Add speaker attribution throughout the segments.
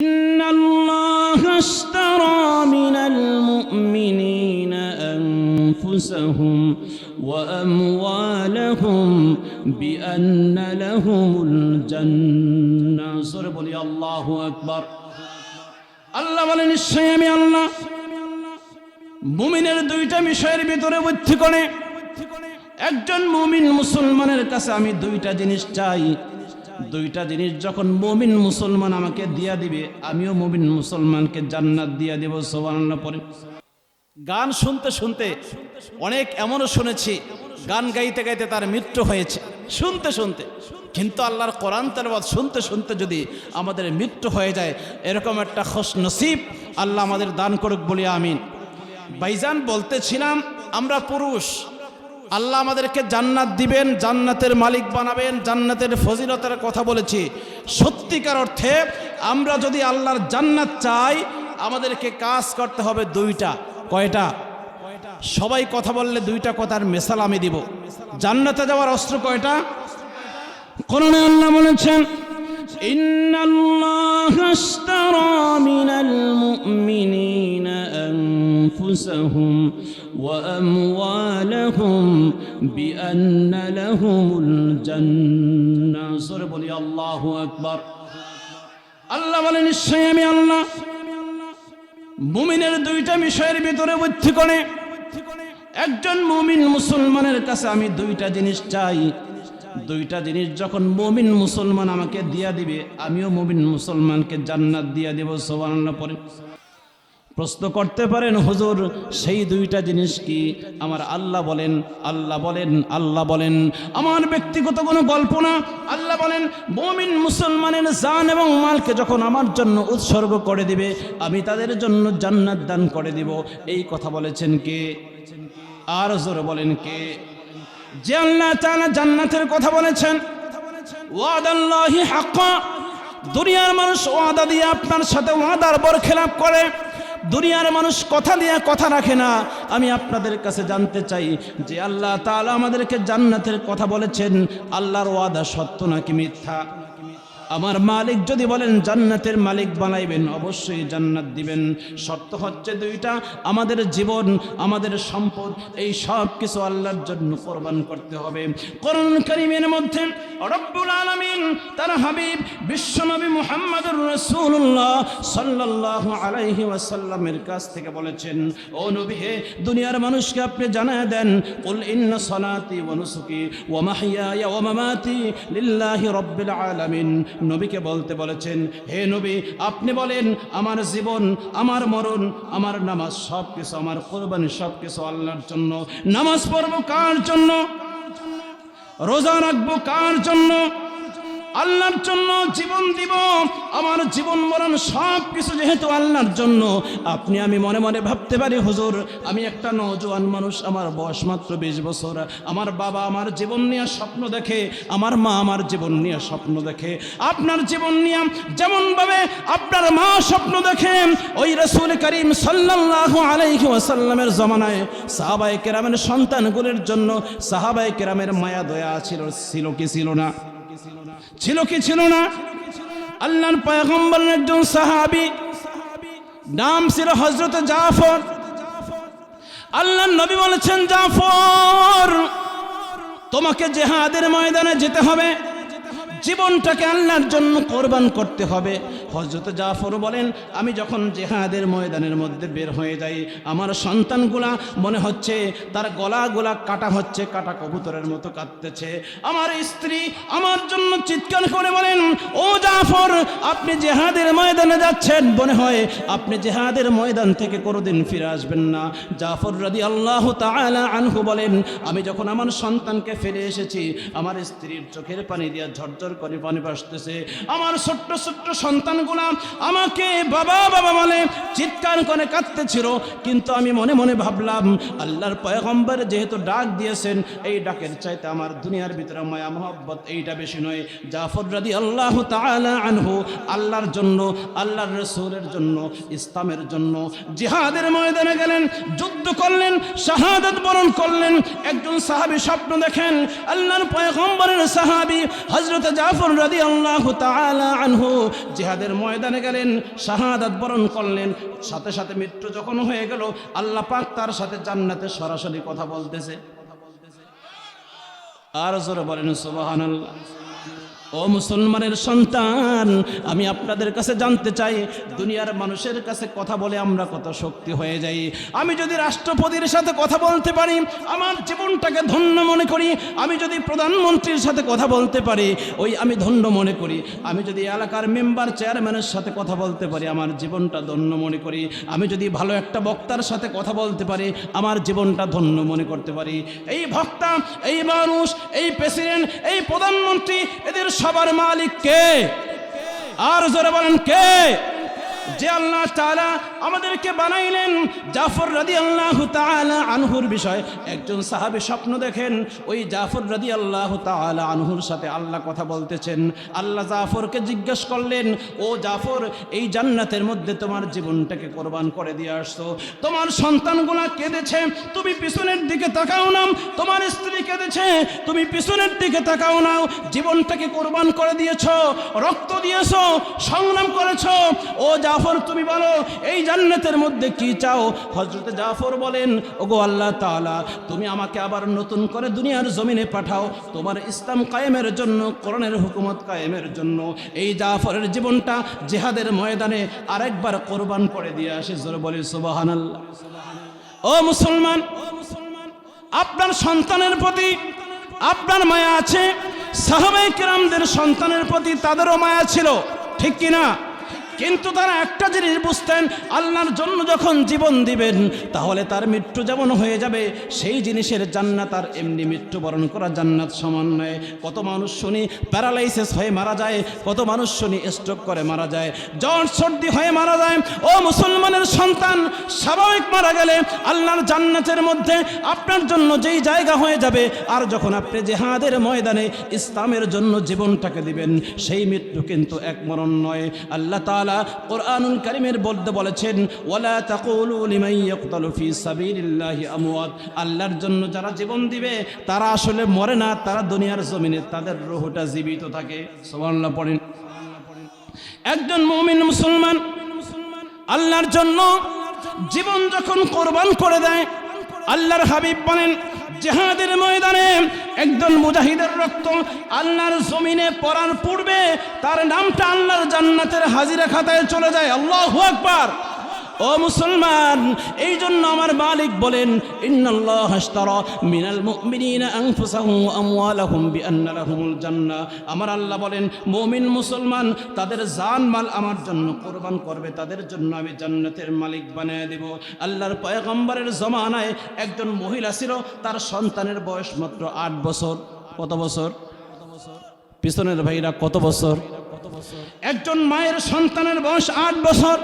Speaker 1: إن الله اشترى من المؤمنين أنفسهم وأموالهم بأن لهم الجنة سورة بولي الله أكبر আল্লাহ বলে নিশ্চয়ই আমি আল্লাহ মুমিনের দুইটা বিষয়ের ভিতরে বুদ্ধি করে একজন মুমিন মুসলমানের কাছে আমি দুইটা জিনিস চাই দুইটা জিনিস যখন মুমিন মুসলমান আমাকে দিয়া দিবে, আমিও মুমিন মুসলমানকে জান্নাত দিয়া দেব সোবানাল্লাহ পরে গান শুনতে শুনতে অনেক এমনও শুনেছি, গান গাইতে গাইতে তার মৃত্যু হয়েছে, শুনতে শুনতে। কিন্তু আল্লাহর কোরআন তেলাওয়াত শুনতে শুনতে যদি আমাদের মৃত্যু হয়ে যায়, এরকম একটা খোশ নসিব আল্লাহ আমাদের দান করুক বলি আমিন। বাইজান বলতেছিলাম, আমরা পুরুষ আল্লাহ আমাদেরকে জান্নাত দিবেন জান্নাতের মালিক বানাবেন জান্নাতের ফজিলতের কথা বলেছি সত্যিকার অর্থে আমরা যদি আল্লাহর জান্নাত চাই আমাদেরকে কাজ করতে হবে দুইটা কয়টা সবাই কথা বললে দুইটা কথার মেসাল আমি দিব জান্নাতে যাওয়ার অস্ত্র কয়টা কোরআনে আল্লাহ বলেছেন إن الله اشترى من المؤمنين أنفسهم وأموالهم بأن لهم الجنة سورة بولي الله أكبر আল্লাহ বলে নিশ্চয়ই আমি আল্লাহ মুমিনের দুইটা বিষয়ের ভিতরে বুদ্ধি করে একজন মুমিন মুসলমানের কাছে আমি দুইটা জিনিস চাই দুইটা জিনিস যখন মুমিন মুসলমান আমাকে দিয়া দিবে আমিও মুমিন মুসলমানকে জান্নাত দিয়া দেব সোবানাল্লাহ পরে প্রশ্ন করতে পারেন, হুজুর, সেই দুইটা জিনিস কি? আমার আল্লাহ বলেন আল্লাহ বলেন আল্লাহ বলেন। আমার ব্যক্তিগত কোনো গল্প না। আল্লাহ বলেন, মমিন মুসলমানের জান এবং মালকে যখন আমার জন্য উৎসর্গ করে দিবে, আমি তাদের জন্য জান্নাত দান করে দিব। এই কথা বলেছেন কে? আর জোরে বলেন কে? যে আল্লাহ তাআলা জান্নাতের কথা বলেছেন দুনিয়ার মানুষ ওয়াদা দিয়ে আপনার সাথে ওয়াদার বর খেলাপ করে। দুনিয়ার মানুষ কথা দিয়ে কথা রাখে না। আমি আপনাদের কাছে জানতে চাই যে আল্লাহ তাআলা আমাদেরকে জান্নাতের কথা বলেছেন। আল্লাহর ওয়াদা সত্য নাকি মিথ্যা? আমার মালিক যদি বলেন জান্নাতের মালিক বানাইবেন, অবশ্যই জান্নাত দিবেন। শর্ত হচ্ছে দুইটা, আমাদের জীবন, আমাদের সম্পদ, এই সব কিছু আল্লাহর জন্য কোরবান করতে হবে। করুন করিমের মধ্যে রব্বুল আলামিন তার হাবিব বিশ্বনবী মুহাম্মদুর রাসূলুল্লাহ সাল্লাল্লাহু আলাইহি ওয়াসাল্লামের কাছ থেকে বলেছেন, ও নবী, হে দুনিয়ার মানুষকে আপনি জানায় দেন, কুল ইন্না সালাতি ওয়া নুসুকি ওয়া মাহইয়ায়া ওয়া মামাতি লিল্লাহি রাব্বিল আলামিন। নবীকে বলতে বলেছেন, হে নবী, আপনি বলেন, আমার জীবন, আমার মরণ, আমার নামাজ সব কিছু আমার কোরবানি সব কিছু আল্লাহর জন্য। নামাজ পড়ব কার জন্য? রোজা রাখব কার জন্য? আল্লাহর জন্য জীবন দিব, আমার জীবন মরণ সব কিছু যেহেতু আল্লাহর জন্য, আপনি আমি মনে মনে ভাবতে পারি, হুজুর, আমি একটা নজওয়ান মানুষ, আমার বয়স মাত্র বিশ বছর, আমার বাবা আমার জীবন নিয়ে স্বপ্ন দেখে, আমার মা আমার জীবন নিয়ে স্বপ্ন দেখে, আপনার জীবন নিয়ে যেমনভাবে আপনার মা স্বপ্ন দেখে, ওই রসুল করিম সাল্লাল্লাহু আলাইহি ওয়াসাল্লামের জমানায় সাহাবাই কেরামের সন্তানগুলির জন্য সাহাবাই কেরামের মায়া দয়া ছিল ছিল কি ছিল না? ছিল কি ছিল না? আল্লাহর পয়গম্বরের একজন সাহাবি, নাম ছিল হজরত জাফর। আল্লাহ নবী বলেছেন, জাফর, তোমাকে জেহাদের ময়দানে যেতে হবে। জীবনটাকে আল্লাহর জন্য কোরবান করতে হবে। হজরত জাফর বলেন, আমি যখন জেহাদের ময়দানের মধ্যে বের হয়ে যাই, আমার সন্তানগুলা মনে হচ্ছে তার গলাগুলা কাটা হচ্ছে, কাটা কবুতরের মতো কাঁদতেছে। আমার স্ত্রী আমার জন্য চিৎকার করে বলেন, ও জাফর, আপনি জেহাদের ময়দানে যাচ্ছেন? মনে হয়, আপনি জেহাদের ময়দান থেকে কোনোদিন ফিরে আসবেন না। জাফর রাদি আল্লাহ তাআলা আনহু বলেন, আমি যখন আমার সন্তানকে ফিরে এসেছি, আমার স্ত্রীর চোখের পানি দিয়ে ঝরঝর করে পানি ভাসতেছে আমার ছোট্ট ছোট্ট সন্তানগুলা আমাকে বাবা বাবা বলে চিৎকার করে কাঁদতেছিল। কিন্তু আমি মনে মনে ভাবলাম, আল্লাহর পয়গম্বর যেহেতু ডাক দিয়েছেন, এই ডাকের চাইতে আমার দুনিয়ার ভিতরে মায়া, মোহব্বত এইটা বেশি নয়। জাফর রাদি আল্লাহ আনহু আল্লাহর জন্য, আল্লাহর রসুলের জন্য, ইসলামের জন্য জিহাদের ময়দানে গেলেন, যুদ্ধ করলেন, শাহাদত বরণ করলেন। একজন সাহাবি স্বপ্ন দেখেন, আল্লাহর পয়গম্বরের সাহাবী হযরত জাফর রাদি আল্লাহ আনহু জিহাদের ময়দানে গেলেন, শাহাদাত বরণ করলেন। সাথে সাথে মৃত্যু যখন হয়ে গেল, আল্লাহ পাক তার সাথে জান্নাতে সরাসরি কথা বলতেছে। আর জোরে বলেন সুবহানাল্লাহ। ও মুসলমানের সন্তান, আমি আপনাদের কাছে জানতে চাই, দুনিয়ার মানুষের কাছে কথা বলে আমরা কত শক্তি হয়ে যাই। আমি যদি রাষ্ট্রপতির সাথে কথা বলতে পারি, আমার জীবনটাকে ধন্য মনে করি, আমি যদি প্রধানমন্ত্রীর সাথে কথা বলতে পারি, ওই আমি ধন্য মনে করি। আমি যদি এলাকার মেম্বার, চেয়ারম্যানের সাথে কথা বলতে পারি, আমার জীবনটা ধন্য মনে করি। আমি যদি ভালো একটা বক্তার সাথে কথা বলতে পারি, আমার জীবনটা ধন্য মনে করতে পারি। এই ভক্তা এই মানুষ, এই প্রেসিডেন্ট, এই প্রধানমন্ত্রী, এদের সবার মালিক কে? আর জোরে বলেন কে? যে আল্লাহ তাআলা আমাদেরকে বানাইলেন, জাফর রাদি আল্লাহ তাআলা আনহুর বিষয়। একজন সাহাবী স্বপ্ন দেখেন, ওই জাফর রাদি আল্লাহ তাআলা আনহুর সাথে আল্লাহ কথা বলতেছেন। আল্লাহ জাফরকে জিজ্ঞেস করলেন, ও জাফর, এই জান্নাতের মধ্যে তোমার জীবনটাকে কোরবান করে দিয়ে আসছো। তোমার সন্তানগুলা কেঁদেছে, তুমি পিছনের দিকে তাকাও না। তোমার স্ত্রী কেঁদেছে, তুমি পিছনের দিকে তাকাও নাও জীবনটাকে কোরবান করে দিয়েছ, রক্ত দিয়েছ, সংগ্রাম করেছ। ও জাফর, তুমি বলো, এই জান্নাতের মধ্যে কি চাও? হজরতে জাফর বলেন, ওগো আল্লাহ তাআলা, তুমি আমাকে আবার নতুন করে দুনিয়ার জমিনে পাঠাও। তোমার ইসলাম কায়েমের জন্য, কোরআনের হুকুমত কায়েমের জন্য। এই জাফরের জীবনটা জেহাদের ময়দানে আরেকবার কোরবান করে দিয়ে আসে। জোরে বলি, সুবহানাল্লাহ। ও মুসলমান, আপনার সন্তানের প্রতি আপনার মায়া আছে? সাহাবাই কেরামদের সন্তানের প্রতি তাদেরও মায়া ছিল, ঠিক কিনা? কিন্তু তারা একটা জিনিস বুঝতেন, আল্লাহর জন্য যখন জীবন দিবেন, তাহলে তার মৃত্যু যেমন হয়ে যাবে, সেই জিনিসের জান্নাত আর এমনি মৃত্যুবরণ করা জান্নাত সমান নয়। কত মানুষ শুনি প্যারালাইসিস হয়ে মারা যায়, কত মানুষ শুনি স্ট্রোক করে মারা যায়, জ্বর সর্দি হয়ে মারা যায়। ও মুসলমানের সন্তান, স্বাভাবিক মারা গেলে আল্লাহর জান্নাতের মধ্যে আপনার জন্য যেই জায়গা হয়ে যাবে, আর যখন আপনি জেহাদের ময়দানে ইসলামের জন্য জীবনটাকে দিবেন, সেই মৃত্যু কিন্তু এক মরণ নয়। আল্লাহ তাআলা কোরআনুল কারীমের বলতে বলেছেন, ওয়ালা তাকুলু লিমান ইয়াকতালু ফি সাবিলিল্লাহি আমওয়াত। আল্লাহর জন্য যারা জীবন দিবে, তারা আসলে মরে না, তারা দুনিয়ার জমিনে তাদের রূহটা জীবিত থাকে। সুবহানাল্লাহ, পড়েন। একজন মুমিন মুসলমান, আল্লাহর জন্য জীবন যখন কোরবান করে দেয়, আল্লাহর হাবিব বলেন জেহাদের ময়দানে একজন মুজাহিদের রক্ত আল্লাহর জমিনে পড়ার পূর্বে তার নামটা আল্লাহর জান্নাতের হাজিরা খাতায় চলে যায়। আল্লাহ আকবার। ও মুসলমান এই জন্য আমার মালিক বলেন আমার আল্লাহ বলেন, মমিন মুসলমান, তাদের জান মাল আমার জন্য কোরবান করবে, তাদের জন্য আমি জান্নাতের মালিক বানিয়ে দেব। আল্লাহর পয়গম্বরের জমানায় একজন মহিলা ছিল, তার সন্তানের বয়স মাত্র আট বছর। কত বছর? পিছনের ভাইরা কত বছর কত বছর? একজন মায়ের সন্তানের বয়স আট বছর।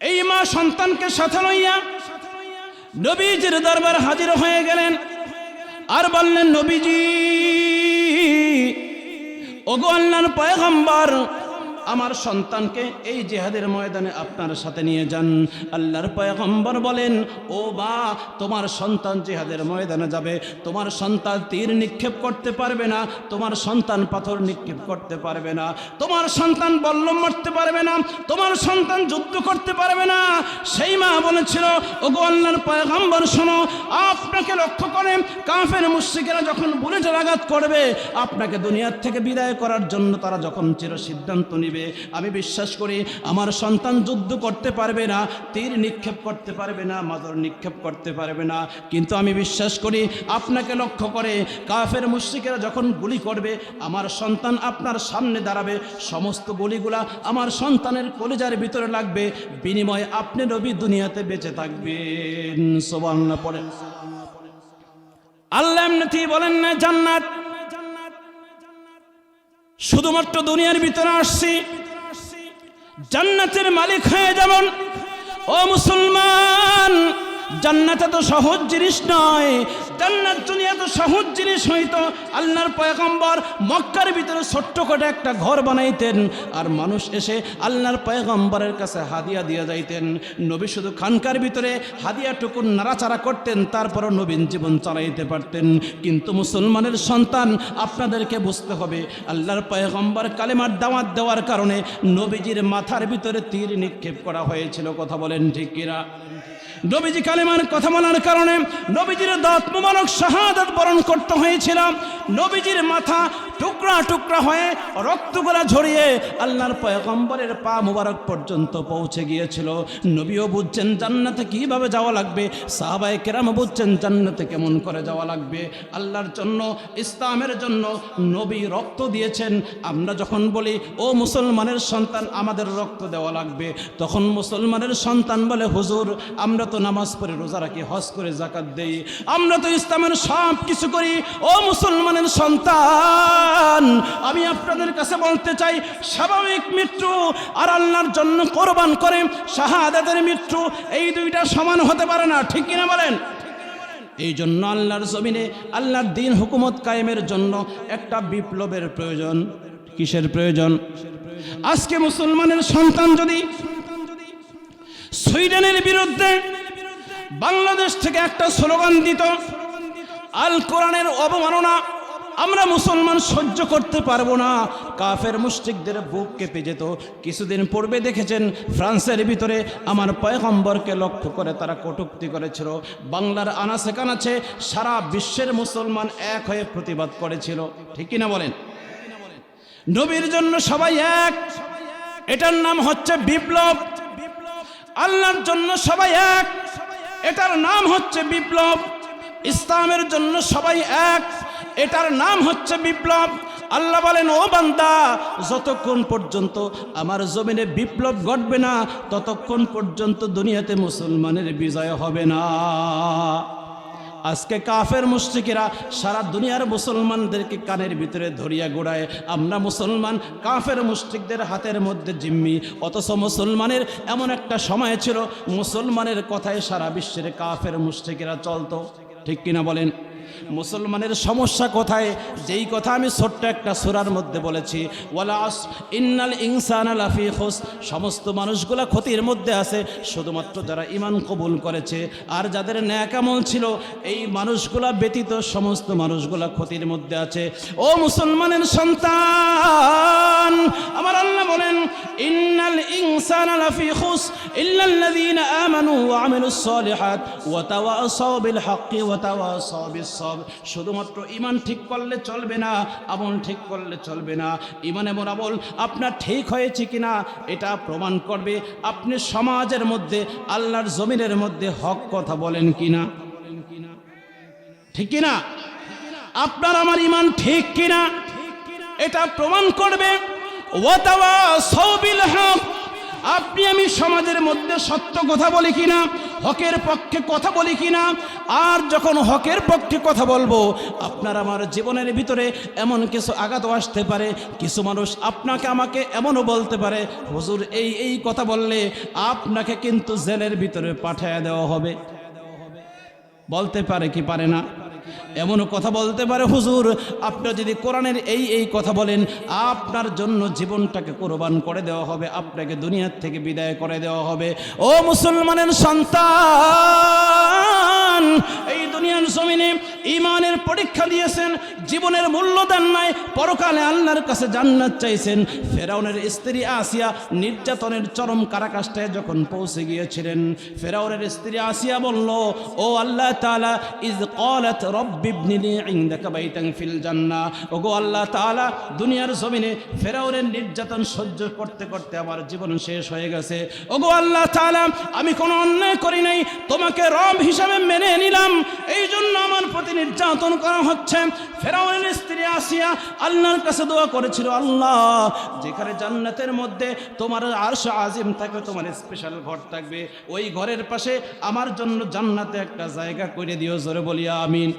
Speaker 1: এই মা সন্তানকে সাথে লইয়া নবীজির দরবার হাজির হয়ে গেলেন। আর বললেন, নবীজি, ওগো আল্লাহর পয়গম্বর আমার সন্তানকে এই জেহাদের ময়দানে আপনার সাথে নিয়ে যান। আল্লাহর পয়গম্বর বলেন, ও বা, তোমার সন্তান জেহাদের ময়দানে যাবে। তোমার সন্তান তীর নিক্ষেপ করতে পারবে না, তোমার সন্তান পাথর নিক্ষেপ করতে পারবে না, তোমার সন্তান বল্লম মারতে পারবে না, তোমার সন্তান যুদ্ধ করতে পারবে না। সেই মা বলেছিল, ওগো আল্লাহর পয়গম্বর, শোনো, আপনাকে লক্ষ্য করে কাফের মুশ্রিকেরা যখন বুলেটের আঘাত করবে, আপনাকে দুনিয়ার থেকে বিদায় করার জন্য তারা যখন চির সিদ্ধান্ত নিবে আমি বিশ্বাস করি, আমার সন্তান যুদ্ধ করতে পারবে না, তীর নিক্ষেপ করতে পারবে না, মাদর নিক্ষেপ করতে পারবে না। কিন্তু আমি বিশ্বাস করি, আপনাকে লক্ষ্য করে কাফের মুশ্রিকেরা যখন গুলি করবে, আমার সন্তান আপনার সামনে দাঁড়াবে। সমস্ত গুলিগুলা আমার সন্তানের কলিজার ভিতরে লাগবে। বিনিময়ে আপনি রবি দুনিয়াতে বেঁচে থাকবেন। সোবান্না পড়েন। আল্লাহ বলেন না, জান্নাত শুধুমাত্র দুনিয়ার ভিতরে আসছি জান্নাতের মালিক হয়ে যেমন ও মুসলমান জান্নাতে তো সহজ জিনিস নয়। জান্নাত যদি এত সহজ জিনিস হইতো আল্লাহর পয়গম্বর মক্কার ভিতরে ছোট্ট করে একটা ঘর বানাইতেন আর মানুষ এসে আল্লাহর পয়গম্বরের কাছে হাদিয়া দিয়ে যাইতেন। নবী শুধু খানকার ভিতরে হাদিয়াটুকু নাড়াচাড়া করতেন, তারপরও নবীন জীবন চালাইতে পারতেন। কিন্তু মুসলমানের সন্তান আপনাদেরকে বুঝতে হবে, আল্লাহর পয়গম্বর কালেমার দাওয়াত দেওয়ার কারণে নবীজির মাথার ভিতরে তীর নিক্ষেপ করা হয়েছিল। কথা বলেন ঠিক কিনা? নবীজি কালেমার কথা বলার কারণে নবীজির দাঁত মুবারক শাহাদাত বরণ করতে হয়েছিল। নবীজির মাথা টুকরা টুকরা হয়ে রক্তগুলা ঝরিয়ে আল্লাহর পয়গম্বরের পা মুবারক পর্যন্ত পৌঁছে গিয়েছিল। নবীও বুঝছেন জান্নাতে কীভাবে যাওয়া লাগবে? সাহাবায়ে কেরাম বুঝছেন জান্নাতে কেমন করে যাওয়া লাগবে? আল্লাহর জন্য, ইসলামের জন্য নবী রক্ত দিয়েছেন। আমরা যখন বলি, ও মুসলমানের সন্তান, আমাদের রক্ত দেওয়া লাগবে। তখন মুসলমানের সন্তান বলে, হুজুর, আমরা তো নামাজ পড়ে রোজা রাখি, হজ করে জাকাত দেই। আমরা তো ইসলামের সব কিছু করি। ও মুসলমানের সন্তান, আমি আপনাদের কাছে বলতে চাই, স্বাভাবিক মৃত্যু আর আল্লাহর জন্য কোরবান করে শাহাদাতের মৃত্যু, এই দুইটা সমান হতে পারে না, ঠিক কিনা বলেন? এই জন্য আল্লাহর জমিনে আল্লাহর দিন হুকুমত কায়েমের জন্য একটা বিপ্লবের প্রয়োজন। কিসের প্রয়োজন? আজকে মুসলমানের সন্তান যদি সুইডেনের বিরুদ্ধে বাংলাদেশ থেকে একটা স্লোগান দিত, আল কোরআনের অবমাননা, আমরা মুসলমান সহ্য করতে পারব না। কাফের মুষ্টিকদের বুক কেঁপে যেত। কিছুদিন পূর্বে দেখেছেন, ফ্রান্সের ভিতরে আমার পয়গম্বরকে লক্ষ্য করে তারা কটুক্তি করেছিল। বাংলার আনাচে কানাচে সারা বিশ্বের মুসলমান এক হয়ে প্রতিবাদ করেছিল। ঠিক কিনা বলেন? নবীর জন্য সবাই এক। এটার নাম হচ্ছে বিপ্লব। আল্লাহর জন্য সবাই এক। এটার নাম হচ্ছে বিপ্লব। ইসলামের জন্য সবাই এক। এটার নাম হচ্ছে বিপ্লব। আল্লাহ বলেন, ও বান্দা, যতক্ষণ পর্যন্ত আমার জমিনে বিপ্লব ঘটবে না, ততক্ষণ পর্যন্ত দুনিয়াতে মুসলমানের বিজয় হবে না। আজকে কাফের মুশ্রিকেরা সারা দুনিয়ার মুসলমানদেরকে কানের ভিতরে ধরিয়া গোড়ায়, আমরা মুসলমান কাফের মুশ্রিকদের হাতের মধ্যে জিম্মি। অথচ মুসলমানের এমন একটা সময় ছিল, মুসলমানের কথায় সারা বিশ্বের কাফের মুশ্রিকেরা চলতো। ঠিক কিনা বলেন? মুসলমানের সমস্যা কোথায়? যেই কথা আমি ছোট্ট একটা সুরার মধ্যে বলেছি ওয়ালাস ইন্নাল ইনসান লাফি খুস। সমস্ত মানুষগুলা ক্ষতির মধ্যে আছে, শুধুমাত্র যারা ইমান কবুল করেছে আর যাদের ন্যাকামল ছিল, এই মানুষগুলা ব্যতীত সমস্ত মানুষগুলা ক্ষতির মধ্যে আছে। ও মুসলমানের সন্তান, আমার আল্লাহ বলেন, ইন্নাল ইনসান লাফি খুস ইল্লাল্লাযীনা আমানু ওয়া আমিলুস সালিহাত বিল হাক্কি বিস সব। শুধুমাত্র ইমান ঠিক করলে চলবে না, আমল ঠিক করলে চলবে না। ইমান এমন আমল আপনার ঠিক হয়েছে কিনা এটা প্রমাণ করবে আপনি সমাজের মধ্যে, আল্লাহর জমিনের মধ্যে হক কথা বলেন কিনা। ঠিক কিনা? আপনার আমার ইমান ঠিক কিনা? এটা প্রমাণ করবে। ওয়াতাওয়া সৌবিল হক। আপনি আমি সমাজের মধ্যে সত্য কথা বলি কিনা, হকের পক্ষে কথা বলি কিনা, আর যখন হকের পক্ষে কথা বলব, আপনার আমার জীবনের ভিতরে এমন কিছু আঘাত আসতে পারে, কিছু মানুষ আপনাকে আমাকে এমনও বলতে পারে, হুজুর, এই এই কথা বললে আপনাকে কিন্তু জেলের ভিতরে পাঠায় দেওয়া হবে। বলতে পারে কি পারে না? এমনও কথা বলতে পারে, হুজুর আপনার যদি কোরআনের এই এই কথা বলেন, আপনার জন্য জীবনটাকে কোরবান করে দেওয়া হবে, আপনাকে দুনিয়ার থেকে বিদায় করে দেওয়া হবে। ও মুসলমানের সন্তান, এই দুনিয়ার জমিনে ইমানের পরীক্ষা দিয়েছেন, জীবনের মূল্য দেন নাই, পরকালে আল্লাহর কাছে জান্নাত চাইছেন। ফেরাউনের স্ত্রী আসিয়া নির্যাতনের চরম কারাকাষ্টায় যখন পৌঁছে গিয়েছিলেন, ফেরাউনের স্ত্রী আসিয়া বলল, ও আল্লাহ তাআলা ইজ ক্বালাত রব্বি ইবনিলি ইনদাকা বাইতান ফিল জান্নাহ। ওগো আল্লাহ তাআলা, দুনিয়ার জমিনে ফেরাউনের নির্যাতন সহ্য করতে করতে আমার জীবন শেষ হয়ে গেছে। ওগো আল্লাহ তাআলা, আমি কোনো অন্যায় করি নাই, তোমাকে রব হিসাবে মেনে নিলাম। এই জন্য আমার প্রতি নির্যাতন করা হচ্ছে। ফেরাউনের স্ত্রী আসিয়া আল্লাহর কাছে দোয়া করেছিল, আল্লাহ, যেখানে জান্নাতের মধ্যে তোমার আরশ আজিম থাকবে তোমার স্পেশাল ঘর থাকবে। ওই ঘরের পাশে আমার জন্য জান্নাতে একটা জায়গা করে দিও, জোরে বলিয়া আমিন।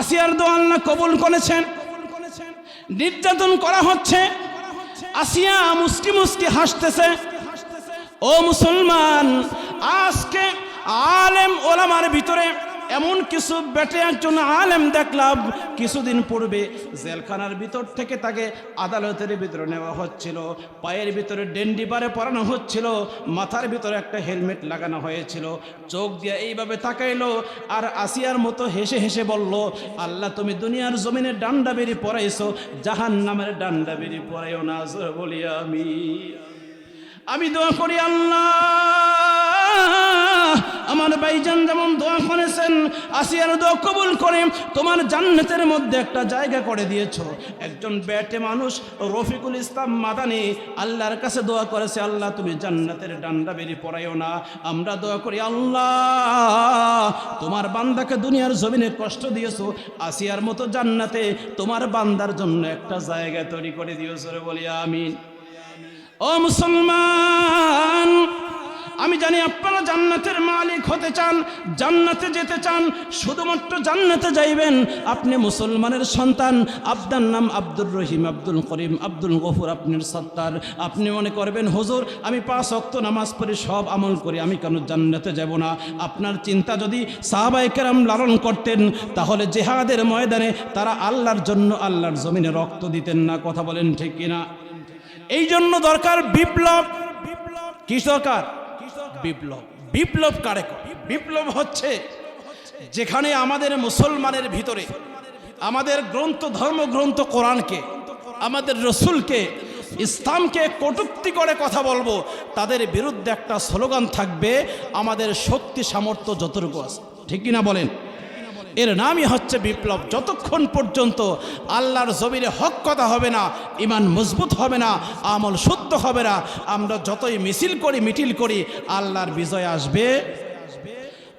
Speaker 1: আসিয়ার দোয়া আল্লাহ কবুল করেছেন। নির্যাতন করা হচ্ছে। আসিয়া মুস্কি মুস্কি হাসতেছে। ও মুসলমান, আজকে আলেম ওলামার ভিতরে এমন কিছু বেটে একজন আলেম দেখলাম, কিছুদিন পূর্বে জেলখানার ভিতর থেকে তাকে আদালতের ভিতরে নেওয়া হচ্ছিল, পায়ের ভিতরে ডেন্ডি পারে পরানো হচ্ছিল, মাথার ভিতরে একটা হেলমেট লাগানো হয়েছিল, চোখ দিয়ে এইভাবে তাকাইলো আর আসিয়ার মতো হেসে হেসে বলল, আল্লাহ, তুমি দুনিয়ার জমিনে ডান্ডা বেরি পরাইছো জাহান নামের ডান্ডা বেরি পরাইও না বলি আমি। আমি দোয়া করি, আল্লাহ আমার ভাইজান যেমন দোয়া করেছেন, আসিয়ার দোয়া কবুল করে তোমার জান্নাতের মধ্যে একটা জায়গা করে দিয়েছ। একজন ব্যাটে মানুষ রফিকুল ইসলাম মাদানি, আল্লাহর কাছে দোয়া করেছে, আল্লাহ, তুমি জান্নাতের ডান্ডা বেরি পড়াইও না। আমরা দোয়া করি, আল্লাহ, তোমার বান্দাকে দুনিয়ার জমিনে কষ্ট দিয়েছ, আসিয়ার মতো জান্নাতে তোমার বান্দার জন্য একটা জায়গা তৈরি করে দিয়েছ রে বলি, আমিন। ও মুসলমান আমি জানি আপনারা জান্নাতের মালিক হতে চান, জান্নাতে যেতে চান, শুধুমাত্র জান্নাতে যাইবেন। আপনি মুসলমানের সন্তান আপনার নাম আব্দুর রহিম, আব্দুল করিম, আব্দুল গফুর আপনার সত্তার। আপনি মনে করবেন, হুজুর, আমি পাঁচ অক্ত নামাজ পড়ে সব আমল করি, আমি কেন জান্নাতে যাব না? আপনার চিন্তা যদি সাহাবাই কেরাম লালন করতেন, তাহলে জেহাদের ময়দানে তারা আল্লাহর জন্য আল্লাহর জমিনে রক্ত দিতেন না। কথা বলেন ঠিক কিনা? এই জন্য দরকার বিপ্লব। কি দরকার? বিপ্লব। বিপ্লব কারে বিপ্লব হচ্ছে যেখানে আমাদের মুসলমানের ভিতরে আমাদের গ্রন্থ, ধর্মগ্রন্থ কোরআনকে, আমাদের রসুলকে, ইসলামকে কটুক্তি করে কথা বলব, তাদের বিরুদ্ধে একটা স্লোগান থাকবে, আমাদের শক্তি সামর্থ্য যতটুকু আছে। ঠিক কিনা বলেন? এর নামই হচ্ছে বিপ্লব। যতক্ষণ পর্যন্ত আল্লাহর জমিনে হক কথা হবে না ইমান মজবুত হবে না, আমল শুদ্ধ হবে না, আমরা যতই মিছিল করি, মিটিল করি, আল্লাহর বিজয় আসবে।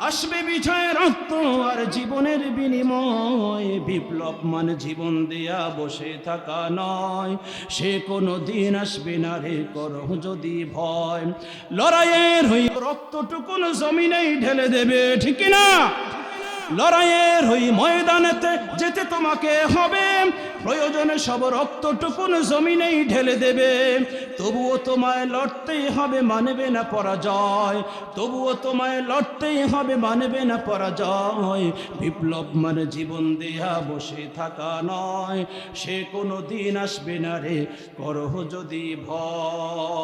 Speaker 1: আসবে বিজয় রক্ত আর জীবনের বিনিময়। বিপ্লব মানে জীবন দেয়া বসে থাকা নয়। সে কোনো দিন আসবে না রে, করো যদি ভয়। লড়াইয়ের হই রক্তটুকুন জমিনেই ঢেলে দেবে, ঠিক না লড়াইয়ের হই ময়দানেতে যেতে তোমাকে হবে। প্রয়োজনে সব রক্তটুকুন জমিনেই ঢেলে দেবে। তবুও তোমায় লড়তেই হবে, মানবে না পরাজয়। তবুও তোমায় লড়তেই হবে, মানবে না পরাজয়। বিপ্লব মানে জীবন দেয়া, বসে থাকা নয়। সে কোনো দিন আসবে না রে, করহ যদি ভয়।